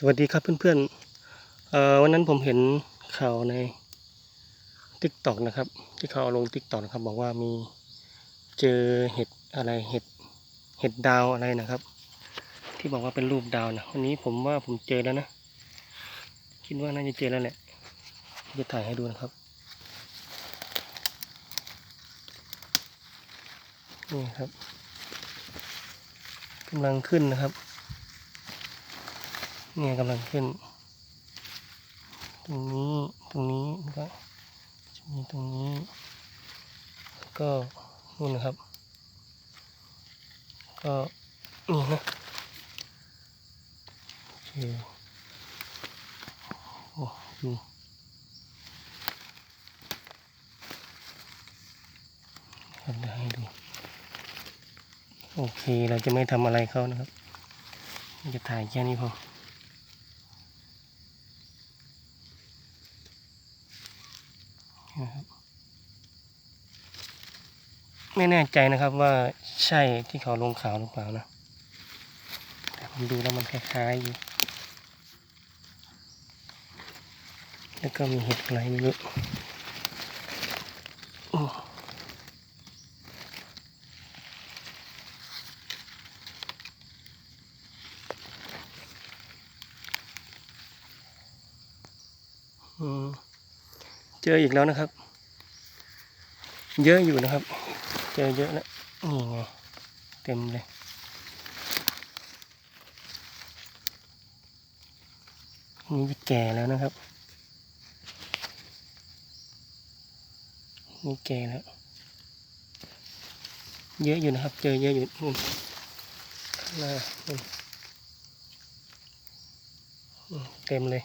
สวัสดีครับเพื่อนๆวันนั้นผมเห็นข่าวใน t ิ k t o k นะครับ ที่เขาเอาลง t ิ k t o k นะครับ บอกว่ามีเจอเห็ดอะไรเห็ดเห็ดดาวอะไรนะครับ ที่บอกว่าเป็นรูปดาวนะวันนี้ผมว่าผมเจอแล้วนะ คิดว่าน่าจะเจอแล้วแหละจะถ่ายให้ดูนะครับนี่ครับกำลังขึ้นนะครับ เนี่ยกำลังขึ้น ตรงนี้ตรงนี้ก็จะมีตรงนี้แล้วก็นู่นนะครับ ก็นี่นะโอเคโอ้ดูครับเดี๋ยวให้ดูโอเคเราจะไม่ทำอะไรเขานะครับ จะถ่ายแค่นี้พอ นะครับ ไม่แน่ใจนะครับว่าใช่ที่เขาลงขาวหรือเปล่านะ แต่ผมดูแล้วมันคล้ายๆอยู่ แล้วก็มีเห็ดอะไรไม่รู้โอ้อืม จออีกแล้วนะครับ เยอะอยู่นะครับ เจอเยอะแล้วนี่ไงเต็มเลย นี่แก่แล้วนะครับ นี่แก่แล้ว เยอะอยู่นะครับ เจอเยอะอยู่นู่นข้างหน้านู่นอืมเต็มเลย